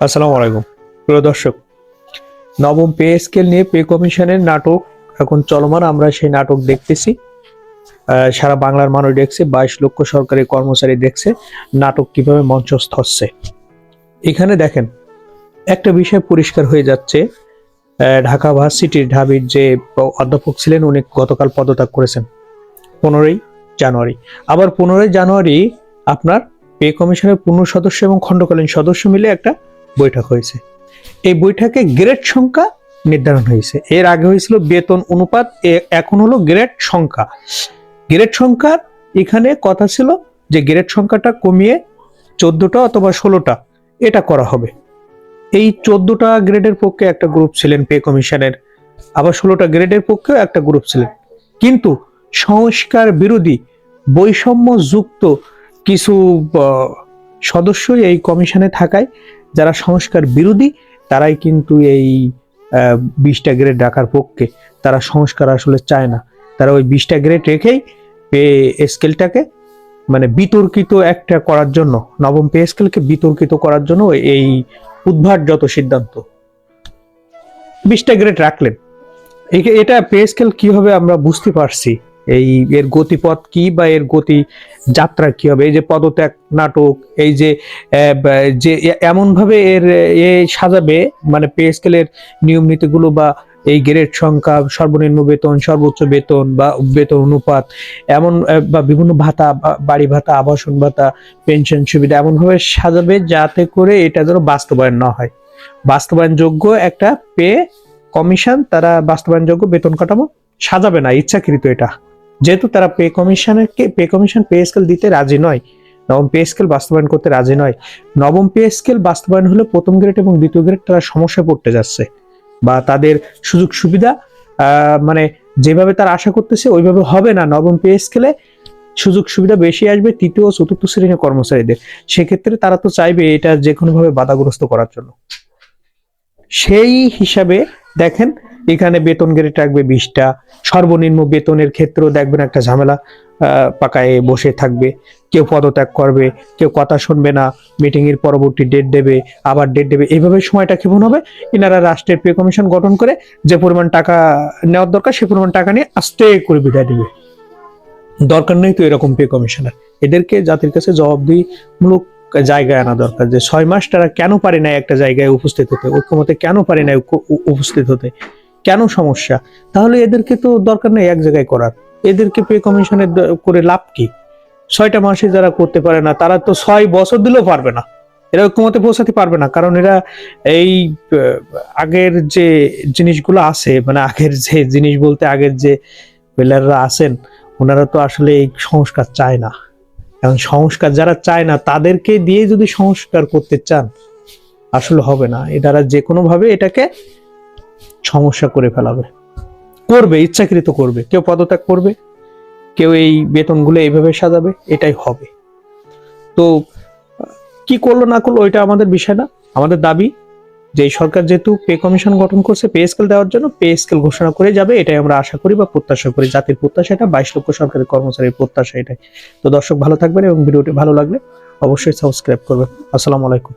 আসসালামু আলাইকুম। প্রিয় দর্শক, নবম পে স্কেল নিয়ে পে কমিশনের নাটক এখন চলমান, আমরা সেই নাটক দেখতেছি। সারা বাংলার মানুষ দেখছে, বাইশ লক্ষ সরকারি কর্মচারী দেখছে, নাটক কীভাবে মঞ্চস্থ হচ্ছে। এখানে দেখেন, একটা বিষয় পরিষ্কার হয়ে যাচ্ছে। ঢাকা ভার্সিটির ঢাবির যে অধ্যাপক ছিলেন, উনি গতকাল পদত্যাগ করেছেন, পনেরোই জানুয়ারি। আবার পনেরোই জানুয়ারি আপনার পে কমিশনের পূর্ণ সদস্য এবং খণ্ডকালীন সদস্য মিলে একটা বৈঠক হয়েছে। এই বৈঠকে গ্রেড সংখ্যা নির্ধারণ হয়েছে। এর আগে হয়েছিল বেতন অনুপাত এখন হলো গ্রেড সংখ্যা। গ্রেড সংখ্যার এখানে কথা ছিল যে গ্রেড সংখ্যাটা কমিয়ে চোদ্দটা অথবা ষোলোটা এটা করা হবে। এই চোদ্দটা গ্রেডের পক্ষে একটা গ্রুপ ছিলেন পে কমিশনের, আবার ষোলোটা গ্রেডের পক্ষেও একটা গ্রুপ ছিলেন। কিন্তু সংস্কার বিরোধী বৈষম্য যুক্ত কিছু সদস্যই এই কমিশনে থাকায় যারা সংস্কার বিরোধী, তারাই কিন্তু এই বিশটা গ্রেড রাখার পক্ষে। তারা সংস্কার আসলে চায় না। তারা ওই বিশটা গ্রেড রেখেই পে স্কেলটাকে মানে বিতর্কিত একটা করার জন্য, নবম পে স্কেলকে বিতর্কিত করার জন্য এই উদ্ভাট যত সিদ্ধান্ত। বিশটা গ্রেড রাখলেন। এটা পে স্কেল কি হবে আমরা বুঝতে পারছি? এই এর গতিপথ কি বা এর গতি যাত্রা কি হবে? এই যে পদত্যাগ নাটক, এই যে যে এমন ভাবে এর, এ সাজাবে মানে পে স্কেলের নিয়ম নীতিগুলো বা এই গ্রেড সংখ্যা, সর্বনিম্ন বেতন, সর্বোচ্চ বেতন বা বেতন অনুপাত, এমন বা বিভিন্ন ভাতা বাড়ি ভাতা, আবাসন ভাতা পেনশন সুবিধা এমন ভাবে সাজাবে যাতে করে এটা যেন বাস্তবায়ন না হয়। বাস্তবায়নযোগ্য একটা পে কমিশন, তারা বাস্তবায়নযোগ্য বেতন কাঠামো সাজাবে না, ইচ্ছাকৃত এটা। যেহেতু তারা পে কমিশনকে পে কমিশন পে স্কেল দিতে রাজি নয়, নবম পে স্কেল বাস্তবায়ন করতে রাজি নয়, নবম পে স্কেল বাস্তবায়ন হলে প্রথম গ্রেড এবং দ্বিতীয় গ্রেড তারা সমস্যা পড়তে যাচ্ছে বা তাদের সুযোগ সুবিধা মানে যেভাবে তারা আশা করতেছে ওইভাবে হবে না। নবম পে স্কেলে সুযোগ সুবিধা বেশি আসবে তৃতীয় ও চতুর্থ শ্রেণির কর্মচারীদের। সেক্ষেত্রে তারা তো চাইবে এটা যে কোনোভাবে বাধাগ্রস্ত করার জন্য। সেই হিসাবে দেখেন এখানে বেতন গ্রেড রাখবে বিশটা। সর্বনিম্ন বেতনের ক্ষেত্রেও দেখবেন একটা ঝামেলা পাকায় বসে থাকবে। কেউ পদত্যাগ করবে, কেউ কথা শুনবে না মিটিং এর পরবর্তী ডেট দেবে, আবার ডেট দেবে। এইভাবে সময়টা কেমন হবে। এনারা রাষ্ট্রের পে কমিশন গঠন করে যে পরিমাণ টাকা নেওয়ার দরকার, সে পরিমাণ টাকা নিয়ে আস্তে করে বিদায় দিবে। দরকার নেই তো এরকম পে কমিশনার এদেরকে জাতির কাছে জবাবদিহিমূলক জায়গায় আনা দরকার যে ছয় মাস তারা কেন পারে না একটা জায়গায় উপস্থিত হতে? ঐক্যমতে কেন পারে না উপ- উপস্থিত হতে? কেন সমস্যা? তাহলে এদেরকে তো দরকার নেই এক জায়গায় করার। এদেরকে পে কমিশনের দ- করে লাভ কি? ছয়টা মাসে যারা করতে পারে না, তারা তো ছয় বছর দিলেও পারবে না। এরা ঐক্যমতে পৌঁছাতে পারবে না, কারণ এরা এই আগের যে জিনিসগুলো আছে মানে আগের যে জিনিস বলতে আগের যে প্লেয়াররা আছেন, ওনারা তো আসলে এই সংস্কার চায় না। এখন সংস্কার যারা চায় না, তাদেরকে দিয়ে যদি সংস্কার করতে চান, আসলে হবে না। এ এটারা যে কোনো ভাবে এটাকে সমস্যা করে ফেলাবে। করবে, ইচ্ছাকৃত করবে। কেউ পদত্যাগ করবে, কেউ এই বেতনগুলো এইভাবে সাজাবে, এটাই হবে। তো, কি করল না করল ওইটা আমাদের বিষয় না। আমাদের দাবি যে সরকার যেহেতু পে কমিশন গঠন করছে, পে স্কেল দেওয়ার জন্য পে স্কেল ঘোষণা করে যাবে, এটাই আমরা আশা করি বা প্রত্যাশা করি। জাতির প্রত্যাশা এটা, বাইশ লক্ষ সরকারি কর্মচারীর প্রত্যাশা এটাই। তো দর্শক ভালো থাকবেন এবং ভিডিওটি ভালো লাগলে অবশ্যই সাবস্ক্রাইব করবেন। আসসালামু আলাইকুম।